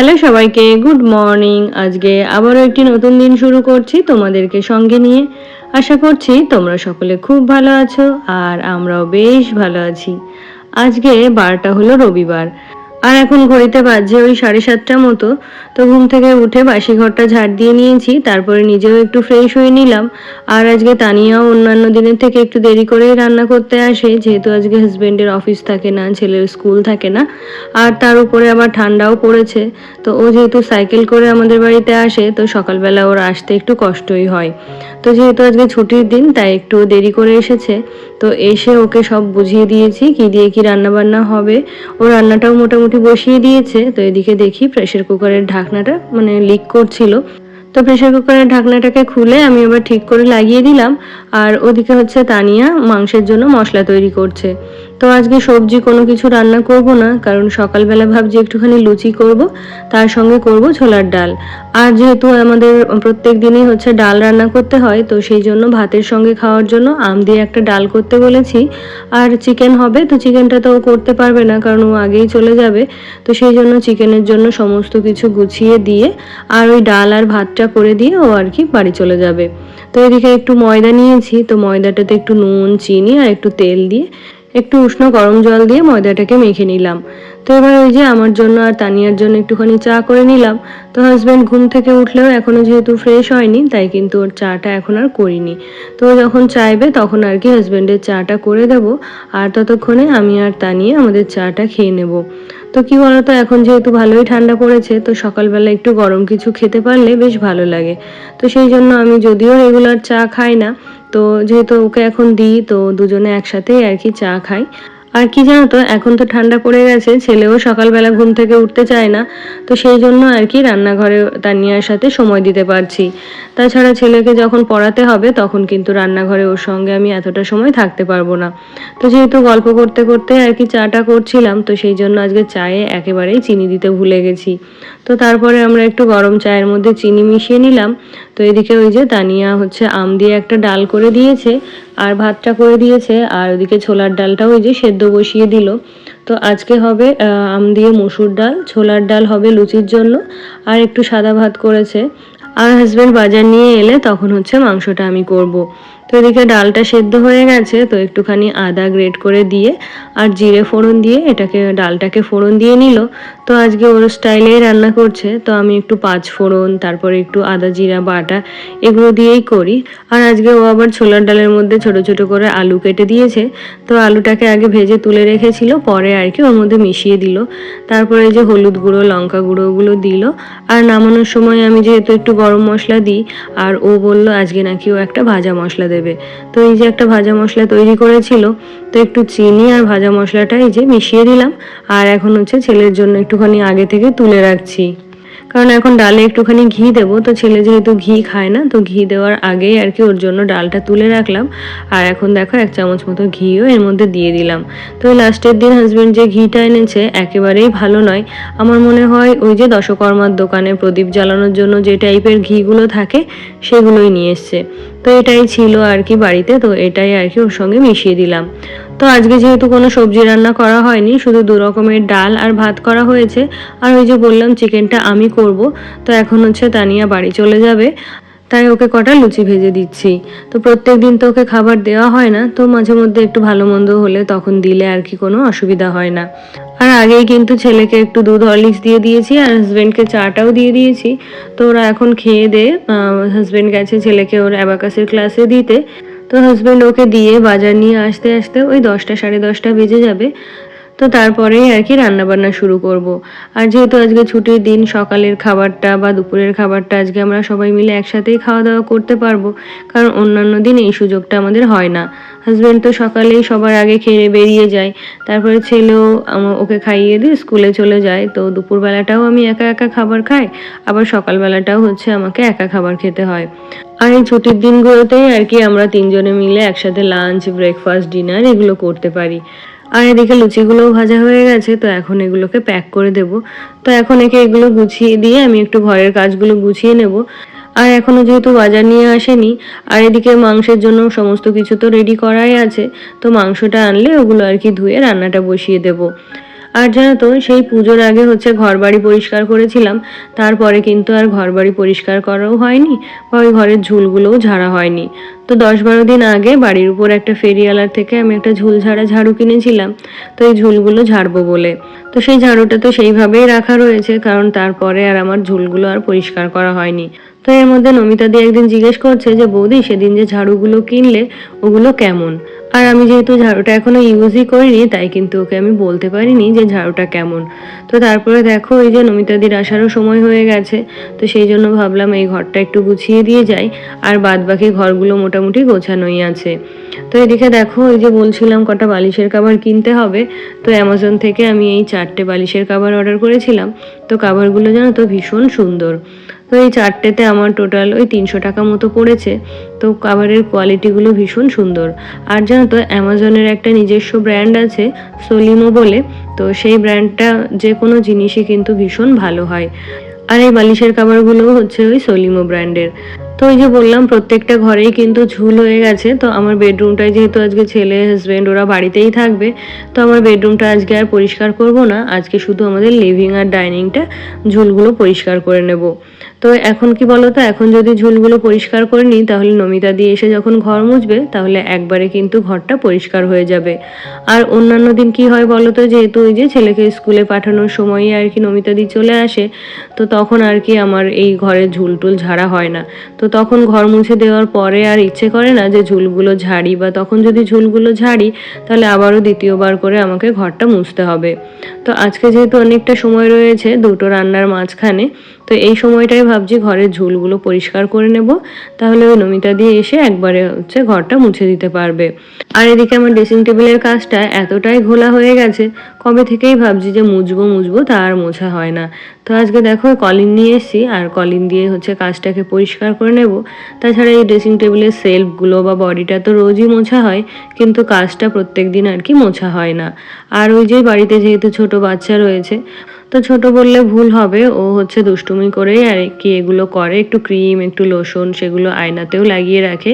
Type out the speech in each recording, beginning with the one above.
Hello সবাইকে, good morning. আজকে আবারও একটি নতুন দিন শুরু করছি তোমাদেরকে সঙ্গে নিয়ে। আশা করছি তোমরা সকলে খুব ভালো আছো আর আমরাও বেশ ভালো আছি। আজকে বারটা হলো রবিবার। আর এখন ঘড়িতে বাজছে ওই সাড়ে সাতটা মতো, তো ঘুম থেকে উঠে বাসি ঘরটা ঝাড় দিয়ে নিয়েছি, তারপরে নিজেও একটু ফ্রেশ হয়ে নিলাম। আর আজকে তানিয়াও অন্যান্য দিনের থেকে একটু দেরি করেই রান্না করতে আসে, যেহেতু আজকে হাজবেন্ডের অফিস থাকে না, ছেলের স্কুল থাকে না, আর তার উপরে আবার ঠান্ডাও পড়েছে। তো ও যেহেতু সাইকেল করে আমাদের বাড়িতে আসে, তো সকালবেলা ওর আসতে একটু কষ্টই হয়। তো যেহেতু আজকে ছুটির দিন, তাই একটু দেরি করে এসেছে। তো এসে ওকে সব বুঝিয়ে দিয়েছি, কি দিয়ে কি রান্না বান্না হবে। ও রান্নাটাও মোটামুটি বসিয়ে দিয়েছে, তো এদিকে দেখি প্রেশার কুকারের ঢাকনাটা মানে লিক করছিল। তো প্রেশার কুকারের ঢাকনাটাকে খুলে আমি এবার ঠিক করে লাগিয়ে দিলাম, আর ওদিকে হচ্ছে তানিয়া মাংসের জন্য মশলা তৈরি করছে। তো আজকে সবজি কোনো কিছু রান্না করব না, কারণ সকালবেলা ভাবছি একটুখানি লুচি করব, তার সঙ্গে করব ছোলার ডাল। আর যেহেতু আমাদের প্রত্যেক দিনই হচ্ছে ডাল রান্না করতে হয়, তো সেই জন্য ভাতের সঙ্গে খাওয়ার জন্য আম দিয়ে একটা ডাল করতে বলেছি। আর চিকেন হবে, তো চিকেনটা তো করতে পারবে না, কারণ ও আগেই চলে যাবে। তো সেই জন্য চিকেনের জন্য সমস্ত কিছু গুছিয়ে দিয়ে আর ওই ডাল আর ভাতটা করে দিয়ে ও আর কি বাড়ি চলে যাবে। তো এদিকে একটু ময়দা নিয়েছি, তো ময়দাটাতে একটু নুন, চিনি আর একটু তেল দিয়ে একটু উষ্ণ গরম জল দিয়ে ময়দাটাকে মেখে নিলাম। তো এবার ওই যে আমার জন্য আর তানিয়ার জন্য একটুখানি চা করে নিলাম। তো হাজব্যান্ড ঘুম থেকে উঠলেও এখনও যেহেতু ফ্রেশ হয়নি, তাই কিন্তু ওর চাটা এখন আর করিনি। তো যখন চাইবে তখন আর কি হাজব্যান্ডের চাটা করে দেব। আর ততক্ষণে আমি আর তানিয়া আমাদের চাটা খেয়ে নেব। তো কি বলতো, এখন যেহেতু ভালোই ঠান্ডা পড়েছে, তো সকালবেলা একটু গরম কিছু খেতে পারলে বেশ ভালো লাগে। তো সেই জন্য আমি যদিও রেগুলার চা খাই না, তো যেহেতু ওকে এখন দিই, তো দুজনে একসাথেই আর কি চা খাই। আর কি জানো তো, এখন তো ঠান্ডা পড়ে গেছে, ছেলেও সকালবেলা ঘুম থেকে উঠতে চায় না, তো সেই জন্য আর কি রান্নাঘরে তানিয়ার সাথে সময় দিতে পারছি। তাছাড়া ছেলেকে যখন পড়াতে হবে, তখন কিন্তু রান্নাঘরে ওর সঙ্গে আমি এতটা সময় থাকতে পারব না। তো যেহেতু গল্প করতে করতে আর কি চাটা করছিলাম, তো সেই জন্য আজকে চায়ে একেবারেই চিনি দিতে ভুলে গেছি। তো তারপরে আমরা একটু গরম চায়ের মধ্যে চিনি মিশিয়ে নিলাম। তো এদিকে ওই যে তানিয়া হচ্ছে আম দিয়ে একটা ডাল করে দিয়েছে আর ভাতটা করে দিয়েছে, আর ওদিকে ছোলার ডালটাও ওই যে সেদ্ধ বসিয়ে দিল তো আজকে হবে আম দিয়ে মসুর ডাল, ছোলার ডাল হবে লুচির জন্য, আর একটু সাদা ভাত করেছে আর হাজব্যান্ড বাজার নিয়ে এলে তখন হচ্ছে মাংসটা আমি করব। তো এদিকে ডালটা সেদ্ধ হয়ে গেছে, তো একটুখানি আদা গ্রেট করে দিয়ে আর জিরে ফোড়ন দিয়ে এটাকে, ডালটাকে ফোড়ন দিয়ে নিল। তো আজকে ওর স্টাইলেই রান্না করছে, তো আমি একটু পাঁচ ফোড়ন, তারপরে একটু আদা, জিরা, বাটা এগুলো দিয়েই করি। আর আজকে ও আবার ছোলার ডালের মধ্যে ছোট ছোট করে আলু কেটে দিয়েছে। তো আলুটাকে আগে ভেজে তুলে রেখেছিল, পরে আর কি ওর মধ্যে মিশিয়ে দিল। তারপরে যে হলুদ গুঁড়ো, লঙ্কা গুঁড়ো ওগুলো দিল। আর নামানোর সময় আমি যেহেতু একটু গরম মশলা দিই, আর ও বলল আজকে নাকি ও একটা ভাজা মশলা দেবে। তো এই যে একটা ভাজা মশলা তৈরি করেছিল, তো একটু চিনি আর ভাজা মশলাটা এই যে মিশিয়ে দিলাম, আর এখন হচ্ছে ছেলের জন্য একটুখানি আগে থেকে তুলে রাখছি। কারণ এখন ডালে একটুখানি ঘি দেবো, তো ছেলে যেহেতু ঘি খায় না, তো ঘি দেওয়ার আগেই আর কি ওর জন্য ডালটা তুলে রাখলাম। আর এখন দেখো এক চামচ মতো ঘিও এর মধ্যে দিয়ে দিলাম। তো লাস্টের দিন হাজব্যান্ড যে ঘিটা এনেছে, একেবারেই ভালো নয়। আমার মনে হয় ওই যে দশকর্মার দোকানে প্রদীপ জ্বালানোর জন্য যে টাইপের ঘিগুলো থাকে, সেগুলোই নিয়ে এসছে। তো এটাই ছিল আর কি বাড়িতে, তো এটাই আর কি ওর সঙ্গে মিশিয়ে দিলাম। তো আজকে যেহেতু কোনো সবজি রান্না করা হয়নি, শুধু দু রকমের ডাল আর ভাত করা হয়েছে। আর ওই যে বললাম, চিকেনটা আমি করব। তো এখন হচ্ছে তানিয়া বাড়ি চলে যাবে। তাই ওকে কটা লুচি ভেজে দিচ্ছি। তো প্রত্যেক দিন তো ওকে খাবার দেওয়া হয় না, তো মাঝে মধ্যে একটু ভালো মন্দ হলে তখন দিলে আর কি কোনো অসুবিধা হয় না। আর আগেই কিন্তু ছেলেকে একটু দুধ হরলিক্স দিয়ে দিয়েছি আর হাজব্যান্ডকে চাটাও দিয়ে দিয়েছি। তো ওরা এখন খেয়ে দে হাজব্যান্ড গেছে ছেলেকে ওর অ্যাবাকাসের ক্লাসে দিতে। তো হাজব্যান্ড ওকে দিয়ে বাজার নিয়ে আসতে আসতে ওই দশটা সাড়ে দশটা বেজে যাবে। তো তারপরেই আর কি রান্নাবান্না শুরু করব। আর যেহেতু আজকে ছুটির দিন, সকালের খাবারটা বা দুপুরের খাবারটা আজকে আমরা সবাই মিলে একসাথেই খাওয়া দাওয়া করতে পারব, কারণ অন্যান্য দিন এই সুযোগটা আমাদের হয় না। হাজব্যান্ড তো সকালেই সবার আগে খেয়ে বেরিয়ে যায়, তারপরে ছেলেও ওকে খাইয়ে দিয়ে স্কুলে চলে যায়। তো দুপুরবেলাটাও আমি একা একা খাবার খাই, আবার সকালবেলাটাও হচ্ছে আমাকে একা খাবার খেতে হয়। আর এই ছুটির দিনগুলোতেই আর কি আমরা তিনজনে মিলে একসাথে লাঞ্চ ব্রেকফাস্ট ডিনার এগুলো করতে পারি। আর এদিকে লুচিগুলোও ভাজা হয়ে গেছে, তো এখন এগুলোকে প্যাক করে দেব। তো এখন একে এগুলো গুছিয়ে দিয়ে আমি একটু ঘরের কাজগুলো গুছিয়ে নেব। আর এখনও যেহেতু বাজার নিয়ে আসেনি, আর এদিকে মাংসের জন্য সমস্ত কিছু তো রেডি করাই আছে, তো মাংসটা আনলে ওগুলো আর কি ধুয়ে রান্নাটা বসিয়ে দেব। আর জানো তো, সেই পুজোর আগে হচ্ছে ঘর বাড়ি পরিষ্কার করেছিলাম। তারপরে কিন্তু আর ঘর বাড়ি পরিষ্কার করাও হয়নি বা ওই ঘরের ঝুলগুলোও ঝাড়া হয়নি। তো দশ বারো দিন আগে বাড়ির উপর একটা ফেরিওয়ালার থেকে আমি একটা ঝুল ঝাড়া ঝাড়ু কিনেছিলাম। তো এই ঝুলগুলো ঝাড়বো বলে। তো সেই ঝাড়ুটা তো সেইভাবেই রাখা রয়েছে, কারণ তারপরে আর আমার ঝুলগুলো আর পরিষ্কার করা হয়নি। তো এর মধ্যে নমিতা দিয়ে একদিন জিজ্ঞেস করছে যে, বৌদি, সেদিন যে ঝাড়ুগুলো কিনলে, ওগুলো কেমন? আর আমি যেহেতু ঝাড়ুটা এখনও ইউজই করিনি, তাই কিন্তু ওকে আমি বলতে পারিনি যে ঝাড়ুটা কেমন। তো তারপরে দেখো ওই যে নমিতাদির আসারও সময় হয়ে গেছে, তো সেই জন্য ভাবলাম এই ঘরটা একটু গুছিয়ে দিয়ে যাই, আর বাদ বাকি ঘরগুলো মোটামুটি গোছানোই আছে। তো এদিকে দেখো ওই যে বলছিলাম কটা বালিশের কাভার কিনতে হবে, তো অ্যামাজন থেকে আমি এই চারটে বালিশের কাভার অর্ডার করেছিলাম, তো কাভারগুলো জানো তো ভীষণ সুন্দর। তো এই চারটেতে আমার টোটাল ওই তিনশো টাকা মতো পড়েছে তো কাভারের কোয়ালিটিগুলো ভীষণ সুন্দর। আর জানো তো অ্যামাজনের একটা নিজস্ব ব্র্যান্ড আছে সোলিমো বলে। তো সেই ব্র্যান্ডটা যে কোনো জিনিসই কিন্তু ভীষণ ভালো হয়। আর এই বালিশের কাভারগুলোও হচ্ছে ওই সোলিমো ব্র্যান্ডের তো ওই যে বললাম, প্রত্যেকটা ঘরেই কিন্তু ঝুল হয়ে গেছে। তো আমার বেডরুমটায় যেহেতু আজকে ছেলে হাজব্যান্ড ওরা বাড়িতেই থাকবে, তো আমার বেডরুমটা আজকে আর পরিষ্কার করব না। আজকে শুধু আমাদের লিভিং আর ডাইনিংটা ঝুলগুলো পরিষ্কার করে নেব। তো এখন কি বলো তো এখন যদি ঝুলগুলো পরিষ্কার করে নিই, তাহলে নমিতা দিয়ে এসে যখন ঘর মুছবে, তাহলে একবারে কিন্তু ঘরটা পরিষ্কার হয়ে যাবে। আর অন্যান্য দিন কি হয় বলো তো যেহেতু ওই যে ছেলেকে স্কুলে পাঠানোর সময়ই আর কি নমিতা দি চলে আসে, তো তখন আর কি আমার এই ঘরের ঝুল টুল ঝাড়া হয় না। তো তখন ঘর মুছে দেওয়ার পরে আর ইচ্ছে করে না যে ঝুলগুলো ঝাড়ি, বা তখন যদি ঝুলগুলো ঝাড়ি, তাহলে আবারও দ্বিতীয়বার করে আমাকে ঘরটা মুছতে হবে। তো আজকে যেহেতু অনেকটা সময় রয়েছে দুটো রান্নার মাঝখানে তো এই সময়টাই ভাবছি ঘরের ঝুলগুলো পরিষ্কার করে নেব। তাহলে ওই নমিতা দিয়ে এসে একবারে হচ্ছে ঘরটা মুছে দিতে পারবে। আর এদিকে আমার ড্রেসিং টেবিলের কাজটা এতটাই ঘোলা হয়ে গেছে, কবে থেকেই ভাবছি যে মুছবো মুছবো তা আর মোছা হয় না। তো আজকে দেখো কলিন নিয়ে এসেছি, আর কলিন দিয়ে হচ্ছে কাজটাকে পরিষ্কার করে নেব। তাছাড়া এই ড্রেসিং টেবিলের সেলফগুলো বা বডিটা তো রোজই মোছা হয়, কিন্তু কাজটা প্রত্যেক দিন আর কি মোছা হয় না। আর ওই যে বাড়িতে যেহেতু ছোট বাচ্চা রয়েছে তো ছোট বললে ভুল হবে। ও হচ্ছে দুষ্টুমি করে আর কি এগুলো করে। একটু ক্রিম, একটু লোশন সেগুলো আয়নাতেও লাগিয়ে রাখে।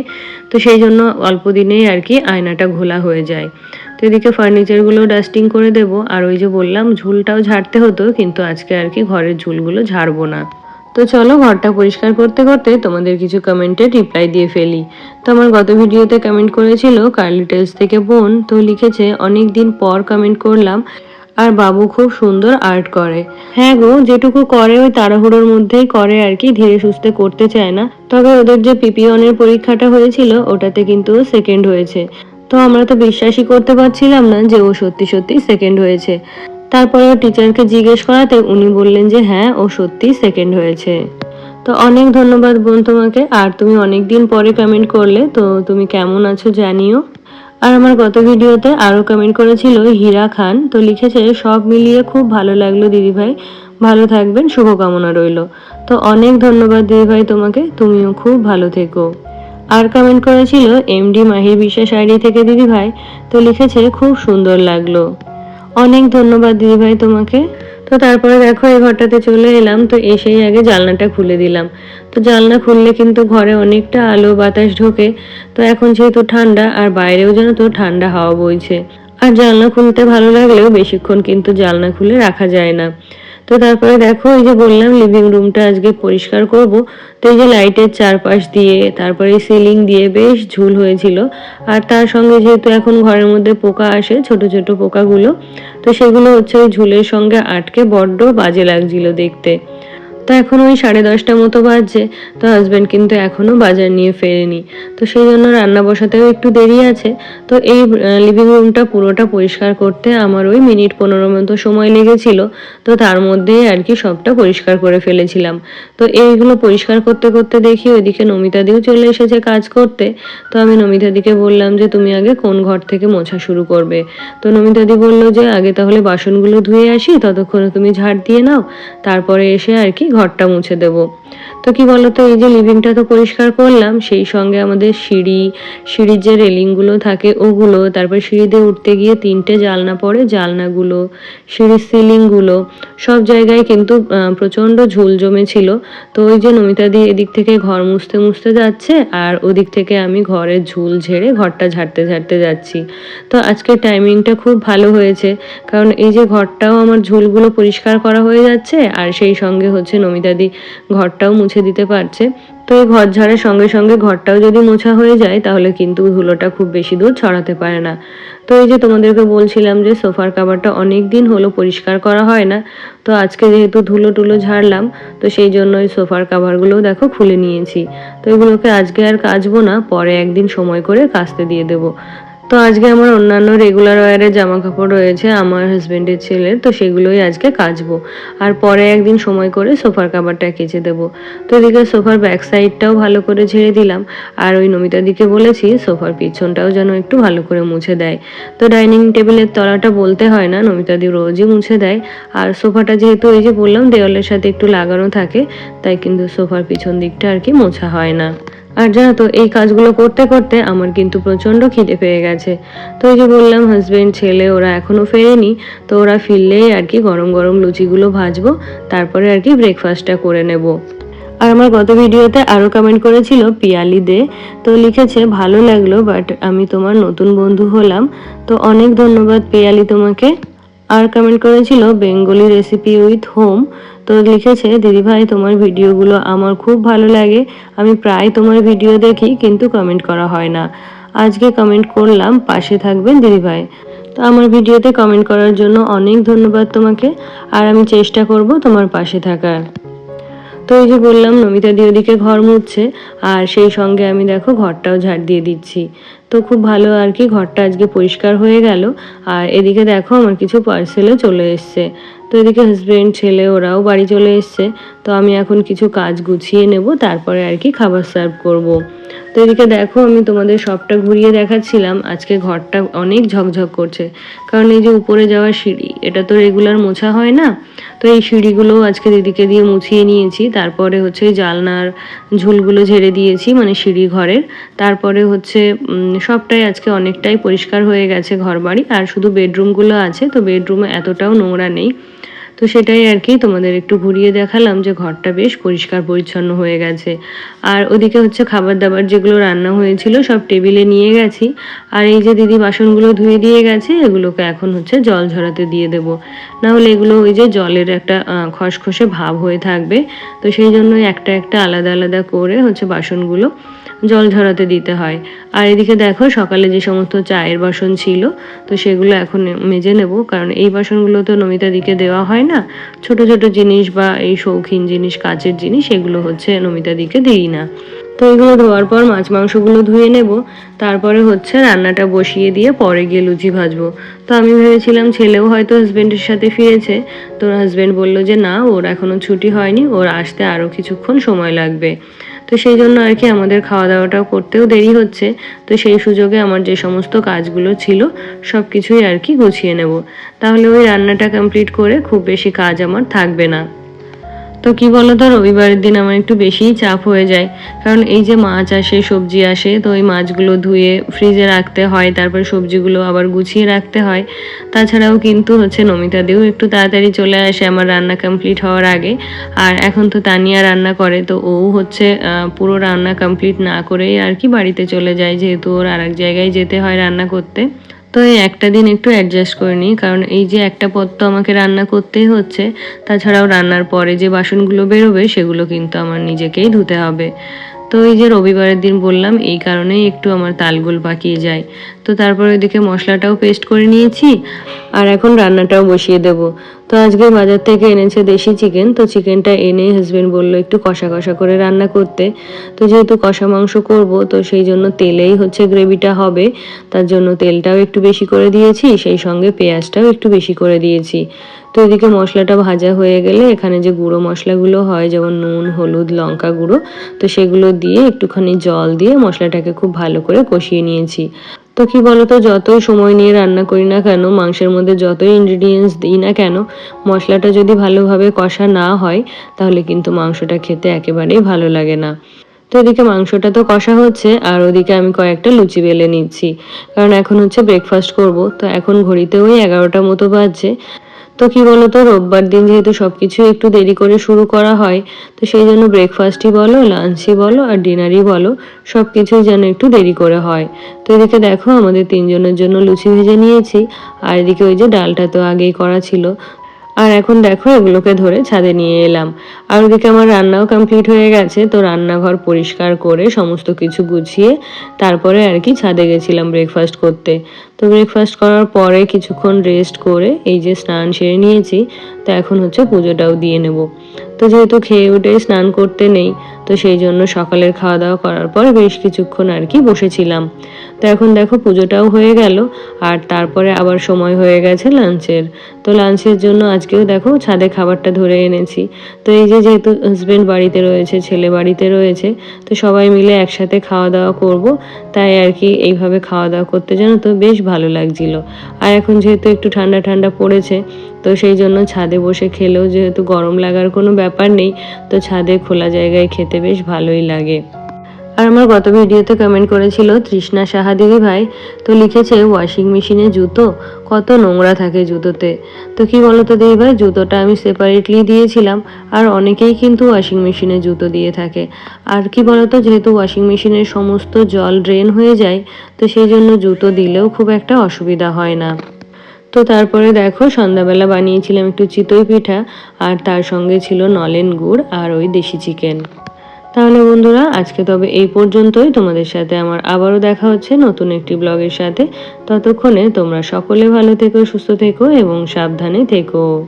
তো সেই জন্য অল্প দিনেই আর কি আয়নাটা ঘোলা হয়ে যায়। তো এদিকে ফার্নিচারগুলো ডাস্টিং করে দেব। আর ওই যে বললাম, ঝুলটাও ঝাড়তে হতো, কিন্তু আজকে আর কি ঘরের ঝুলগুলো ঝাড়বো না। তো চলো ঘরটা পরিষ্কার করতে করতে তোমাদের কিছু কমেন্টে রিপ্লাই দিয়ে ফেলি। তো আমার গত ভিডিওতে কমেন্ট করেছিল কার্লি টেলস থেকে বোন। তো লিখেছে অনেক দিন পর কমেন্ট করলাম। আর বাবু খুব সুন্দর আর্ট করে। হ্যাঁ গো, যেটুকু করে ওই তাড়াহুড়োর মধ্যেই করে আর কি, ধীরে সুস্থে করতে চায় না। তবে ওদের যে পিপিওনের পরীক্ষাটা হয়েছিল, ওটাতে কিন্তু সেকেন্ড হয়েছে। তো আমরা তো বিশ্বাসই করতে পারছিলাম না যে ও সত্যি সত্যি সেকেন্ড হয়েছে। তারপরে টিচারকে জিজ্ঞেস করাতে উনি বললেন যে হ্যাঁ ও সত্যি সেকেন্ড হয়েছে। তো অনেক ধন্যবাদ বোন তোমাকে। আর তুমি অনেক দিন পরে কমেন্ট করলে, তো তুমি কেমন আছো জানিও। আর আমার গত ভিডিওতে আরও কমেন্ট করেছিল হীরা খান, তো লিখেছে, সব মিলিয়ে খুব ভালো লাগল দিদিভাই ভালো থাকবেন, শুভকামনা রইল। তো অনেক ধন্যবাদ দিদিভাই তোমাকে, তুমিও খুব ভালো থেকো। আর কমেন্ট করেছিল এমডি মাহির বিশ্বাস আইডি থেকে দিদিভাই তো লিখেছে, খুব সুন্দর লাগল। অনেক ধন্যবাদ দিদিভাই তোমাকে। তো তারপরে দেখো এই ঘরটাতে চলে এলাম, তো এসেই আগে জালনাটা খুলে দিলাম। তো জালনা খুললে কিন্তু ঘরে অনেকটা আলো বাতাস ঢোকে, তো এখন যেহেতু ঠান্ডা আর বাইরেও যেন তো ঠান্ডা হাওয়া বইছে। আর জালনা খুলতে ভালো লাগলেও বেশিক্ষণ কিন্তু জালনা খুলে রাখা যায় না। তো তারপরে দেখো, এই যে বললাম লিভিং রুমটা আজকে পরিষ্কার করব। তো এই যে লাইটের চারপাশ দিয়ে, তারপরে সিলিং দিয়ে বেশ ঝুল হয়েছিল। আর তার সঙ্গে যেহেতু এখন ঘরের মধ্যে পোকা আসে, ছোট ছোট পোকাগুলো, তো সেগুলো হচ্ছে ওই ঝুলের সঙ্গে আটকে বড্ড বাজে লাগছিল দেখতে। তো এখন ওই সাড়ে দশটা মতো বাজছে। তো হাজব্যান্ড কিন্তু এখনও বাজার নিয়ে ফেরেনি। তো সেই জন্য রান্না বসাতেও একটু দেরি আছে। তো এই লিভিং রুমটা পুরোটা পরিষ্কার করতে আমার ওই মিনিট পনেরো মতো সময় লেগেছিল। তো তার মধ্যেই আর কি সবটা পরিষ্কার করে ফেলেছিলাম। তো এইগুলো পরিষ্কার করতে করতে দেখি ওইদিকে নমিতাদিও চলে এসেছে কাজ করতে। তো আমি নমিতাদিকে বললাম যে, তুমি আগে কোন ঘর থেকে মোছা শুরু করবে? তো নমিতাদি বলল যে, আগে তাহলে বাসনগুলো ধুয়ে আসি, ততক্ষণে তুমি ঝাড় দিয়ে নাও। তারপরে এসে আর কি ঘরটা মুছে দেবো। তো কি বলতো, এই যে লিভিংটা তো পরিষ্কার করলাম, সেই সঙ্গে আমাদের সিঁড়ি, সিঁড়ির যে রেলিংগুলো থাকে ওগুলো, তারপর সিঁড়িতে উঠতে গিয়ে তিনটে জালনা পড়ে, জালনাগুলো, সিঁড়ির সিলিংগুলো, সব জায়গায় কিন্তু প্রচণ্ড ঝুল জমেছিল। তো ওই যে নমিতা দিয়ে এদিক থেকে ঘর মুছতে মুছতে যাচ্ছে, আর ওদিক থেকে আমি ঘরের ঝুল ঝেড়ে ঘরটা ঝাড়তে ঝাড়তে যাচ্ছি। তো আজকের টাইমিংটা খুব ভালো হয়েছে, কারণ এই যে ঘরটাও আমার ঝুলগুলো পরিষ্কার করা হয়ে যাচ্ছে, আর সেই সঙ্গে হচ্ছে নমিতাদি ঘরটাও মুছে দিতে পারছে। তো এই ঘর ঝাড়ার সঙ্গে সঙ্গে ঘরটাও যদি মোছা হয়ে যায়, তাহলে কিন্তু ধুলোটা খুব বেশি দূর ছড়াতে পারে না। তো এই যে তোমাদেরকে বলছিলাম যে সোফার কাভারটা অনেক দিন হলো পরিষ্কার করা হয় না, তো আজকে যেহেতু ধুলো টুলো ঝাড়লাম, তো সেই জন্য ওই সোফার কাভারগুলোও দেখো খুলে নিয়েছি। তো এগুলোকে আজকে আর কাচবো না, পরে একদিন সময় করে কাচতে দিয়ে দেবো। তো আজকে আমার অন্যান্য রেগুলার ওয়ারের জামা কাপড় রয়েছে আমার হাজব্যান্ডের ছেলের, তো সেগুলোই আজকে কাচবো। আর পরে একদিন সময় করে সোফার কাভারটা কেচে দেবো। তো এদিকে সোফার ব্যাক সাইডটাও ভালো করে ঝেড়ে দিলাম, আর ওই নমিতা দিকে বলেছি সোফার পিছনটাও যেন একটু ভালো করে মুছে দেয়। তো ডাইনিং টেবিলের তলাটা বলতে হয় না, নমিতা দি রোজই মুছে দেয়। আর সোফাটা যেহেতু এই যে বললাম, দেওয়ালের সাথে একটু লাগানো থাকে, তাই কিন্তু সোফার পিছন দিকটা আর কি মোছা হয় না। আর জানো তো, এই কাজগুলো করতে করতে আমার কিন্তু প্রচণ্ড খিদে পেয়ে গেছে। তো ওই যে বললাম হাজবেন্ড ছেলে, ওরা এখনও ফেরেনি, তো ওরা ফিরলেই আর কি গরম গরম লুচিগুলো ভাজবো, তারপরে আর কি ব্রেকফাস্টটা করে নেব। আর আমার গত ভিডিওতে আরও কমেন্ট করেছিল পিয়ালি দে, তো লিখেছে, ভালো লাগল বাট আমি তোমার নতুন বন্ধু হলাম, তো অনেক ধন্যবাদ পিয়ালি তোমাকে। আর কমেন্ট করেছিল, বেঙ্গলি রেসিপি উইথ হোম তো লিখেছে দিদিভাই তোমার ভিডিওগুলো আমার খুব ভালো লাগে। আমি প্রায় তোমার ভিডিও দেখি, কিন্তু কমেন্ট করা হয় না। আজকে কমেন্ট করলাম, পাশে থাকবেন দিদিভাই তো আমার ভিডিওতে কমেন্ট করার জন্য অনেক ধন্যবাদ তোমাকে, আর আমি চেষ্টা করব তোমার পাশে থাকার। তো এই যে বললাম, নমিতা দি ওদিকে ঘর মুছছে, আর সেই সঙ্গে আমি দেখো ঘরটাও ঝাড় দিয়ে দিচ্ছি। তো খুব ভালো আর কি, ঘরটা আজকে পরিষ্কার হয়ে গেল। আর এদিকে দেখো, আমার কিছু পার্সেলও চলে এসছে। তো এদিকে হাজবেন্ড ছেলে, ওরাও বাড়ি চলে এসছে। তো আমি এখন কিছু কাজ গুছিয়ে নেব, তারপরে আর কি খাবার সার্ভ করব। তো এদিকে দেখো, আমি তোমাদের সবটা ঘুরিয়ে দেখাচ্ছিলাম। আজকে ঘরটা অনেক ঝকঝক করছে, কারণ এই যে উপরে যাওয়ার সিঁড়ি, এটা তো রেগুলার মোছা হয় না। তো এই সিঁড়িগুলোও আজকে দিদিকে দিয়ে মুছিয়ে নিয়েছি। তারপরে হচ্ছে জালনার ঝুলগুলো ঝেড়ে দিয়েছি মানে সিঁড়ি ঘরের। তারপরে হচ্ছে সবটাই আজকে অনেকটাই পরিষ্কার হয়ে গেছে ঘর বাড়ি আর শুধু বেডরুমগুলো আছে, তো বেডরুমে এতটাও নোংরা নেই। তো সেটাই আর কি তোমাদের একটু ঘুরিয়ে দেখালাম যে ঘরটা বেশ পরিষ্কার পরিচ্ছন্ন হয়ে গেছে। আর ওদিকে হচ্ছে খাবার দাবার যেগুলো রান্না হয়েছিল সব টেবিলে নিয়ে গেছি। আর এই যে দিদি বাসনগুলো ধুয়ে দিয়ে গেছে, এগুলোকে এখন হচ্ছে জল ঝরাতে দিয়ে দেবো। না হলে এগুলো ওই যে জলের একটা খসখসে ভাব হয়ে থাকবে। তো সেই জন্য একটা একটা আলাদা আলাদা করে হচ্ছে বাসনগুলো জল ঝরাতে দিতে হয়। আর এদিকে দেখো, সকালে যে সমস্ত চায়ের বাসন ছিল, তো সেগুলো এখন মেজে নেব। কারণ এই বাসনগুলো তো নমিতা দিকে দেওয়া হয় না। ছোট ছোট জিনিস বা এই শৌখিন জিনিস, কাচের জিনিস এগুলো হচ্ছে নমিতা দিকে দিই না। তো এগুলো ধোয়ার পর মাছ মাংসগুলো ধুয়ে নেব। তারপরে হচ্ছে রান্নাটা বসিয়ে দিয়ে পরে গিয়ে লুচি ভাজবো। তো আমি ভেবেছিলাম ছেলেও হয়তো হাজবেন্ডের সাথে ফিরেছে। তো হাজবেন্ড বলল যে, না, ওর এখনও ছুটি হয়নি। ওর আসতে আরও কিছুক্ষণ সময় লাগবে। তো সেই জন্য আর কি আমাদের খাওয়া দাওয়াটাও করতেও দেরি হচ্ছে। তো সেই সুযোগে আমার যে সমস্ত কাজগুলো ছিল সব কিছুই আর কি গুছিয়ে নেব। তাহলে ওই রান্নাটা কমপ্লিট করে খুব বেশি কাজ আমার থাকবে না। তো কি বলতো রবিবারের দিন আমার একটু বেশিই চাপ হয়ে যায়। কারণ এই যে মাছ আসে, সবজি আসে, তো ওই মাছগুলো ধুয়ে ফ্রিজে রাখতে হয়, তারপর সবজিগুলো আবার গুছিয়ে রাখতে হয়। তাছাড়াও কিন্তু হচ্ছে নমিতা দিও একটু তাড়াতাড়ি চলে আসে আমার রান্না কমপ্লিট হওয়ার আগে। আর এখন তো তানিয়া রান্না করে, তো ও হচ্ছে পুরো রান্না কমপ্লিট না করেই আর কি বাড়িতে চলে যায়, যেহেতু ওর আর এক জায়গায় যেতে হয় রান্না করতে। তো এই একটা দিন একটু অ্যাডজাস্ট করে নিই, কারণ এই যে একটা পদ তো আমাকে রান্না করতেই হচ্ছে, তাছাড়াও রান্নার পরে যে বাসনগুলো বেরোবে সেগুলো কিন্তু আমার নিজেকেই ধুতে হবে। তো এই যে রবিবারের দিন বললাম, এই কারণেই একটু আমার তালগোল পাকিয়ে যায়। তো তারপরে ওইদিকে মশলাটাও পেস্ট করে নিয়েছি, আর এখন রান্নাটাও বসিয়ে দেব। তো আজকে বাজার থেকে এনেছে দেশি চিকেন তো চিকেনটা এনে হাজবেন্ড বলল একটু কষা কষা করে রান্না করতে। তো যেহেতু কষা মাংস করব, তো সেই জন্য তেলেই হচ্ছে গ্রেভিটা হবে। তার জন্য তেলটাও একটু বেশি করে দিয়েছি, সেই সঙ্গে পেঁয়াজটাও একটু বেশি করে দিয়েছি। তো এদিকে মশলাটা ভাজা হয়ে গেলে এখানে যে গুঁড়ো মশলাগুলো হয়, যেমন নুন, হলুদ, লঙ্কা গুঁড়ো, তো সেগুলো দিয়ে একটুখানি জল দিয়ে মশলাটাকে খুব ভালো করে কষিয়ে নিয়েছি। তো কি বলতো, যতই সময় নিয়ে রান্না করি না কেন, মাংসের মধ্যে যতই ইনগ্রিডিয়েন্টস দিই না কেন, মশলাটা যদি ভালোভাবে কষা না হয়, তাহলে কিন্তু মাংসটা খেতে একেবারেই ভালো লাগে না। তো এদিকে মাংসটা তো কষা হচ্ছে, আর ওদিকে আমি কয়েকটা লুচি বেলে নিচ্ছি। কারণ এখন হচ্ছে ব্রেকফাস্ট করব, তো এখন ঘড়িতে ওই এগারোটা মতো বাজছে। তো কি বলতো, রোববার দিন যেহেতু সব কিছু একটু দেরি করে শুরু করা হয়, তো সেই জন্য ব্রেকফাস্টই বলো লাঞ্চই বলো আর ডিনারই বলো সব কিছুই যেন একটু দেরি করে হয়। তো এদিকে দেখো আমাদের তিনজনের জন্য লুচি ভেজে নিয়েছি, আর এদিকে ওই যে ডালটা তো আগেই করা ছিল। আর এখন দেখো এগুলোকে ধরে ছাদে নিয়ে এলাম। আর ওদিকে আমার রান্নাও কমপ্লিট হয়ে গেছে, তো রান্নাঘর পরিষ্কার করে সমস্ত কিছু গুছিয়ে তারপরে আর কি ছাদে গেছিলাম ব্রেকফাস্ট করতে। তো ব্রেকফাস্ট করার পরে কিছুক্ষণ রেস্ট করে এই যে স্নান সেরে নিয়েছি, তো এখন হচ্ছে পুজোটাও দিয়ে নেব। তো যেহেতু খেয়ে উঠে স্নান করতে নেই, তো সেই জন্য সকালের খাওয়া দাওয়া করার পর বেশ কিছুক্ষণ আর কি বসেছিলাম। তো এখন দেখো পুজোটাও হয়ে গেল, আর তারপরে আবার সময় হয়ে গেছে লাঞ্চের। তো লাঞ্চের জন্য আজকেও দেখো ছাদে খাবারটা ধরে এনেছি। তো এই যে যেহেতু হাজব্যান্ড বাড়িতে রয়েছে, ছেলে বাড়িতে রয়েছে, তো সবাই মিলে একসাথে খাওয়া দাওয়া করব। তাই আর কি এইভাবে খাওয়া দাওয়া করতে জানো তো বেশ ভালো লাগছিল। আর এখন যেহেতু একটু ঠান্ডা ঠান্ডা পড়েছে তো সেই জন্য ছাদে বসে খেলেও যেহেতু গরম লাগার কোনো ব্যাপার নেই, তো ছাদে খোলা জায়গায় খেতে বেশ ভালোই লাগে। আর আমার গত ভিডিওতে কমেন্ট করেছিল তৃষ্ণা সাহা ভাই, তো লিখেছে ওয়াশিং মেশিনে জুতো? কত নোংরা থাকে জুতোতে। তো কি বলতো দিদি ভাই, জুতোটা আমি সেপারেটলি দিয়েছিলাম, আর অনেকেই কিন্তু ওয়াশিং মেশিনে জুতো দিয়ে থাকে। আর কি বলতো, যেহেতু ওয়াশিং মেশিনের সমস্ত জল ড্রেন হয়ে যায়, তো সেই জন্য জুতো দিলেও খুব একটা অসুবিধা হয় না। তো তারপরে দেখো, সন্ধ্যাবেলা বানিয়েছিলাম একটু চিতই পিঠা, আর তার সঙ্গে ছিল নলেন গুড় আর ওই দেশি চিকেন। তাহলে বন্ধুরা, আজকে তবে এই পর্যন্তই। তোমাদের সাথে আমার আবারও দেখা হচ্ছে নতুন একটি ব্লগের সাথে। ততক্ষণে তোমরা সকলে ভালো থেকো, সুস্থ থেকো এবং সাবধানে থেকো।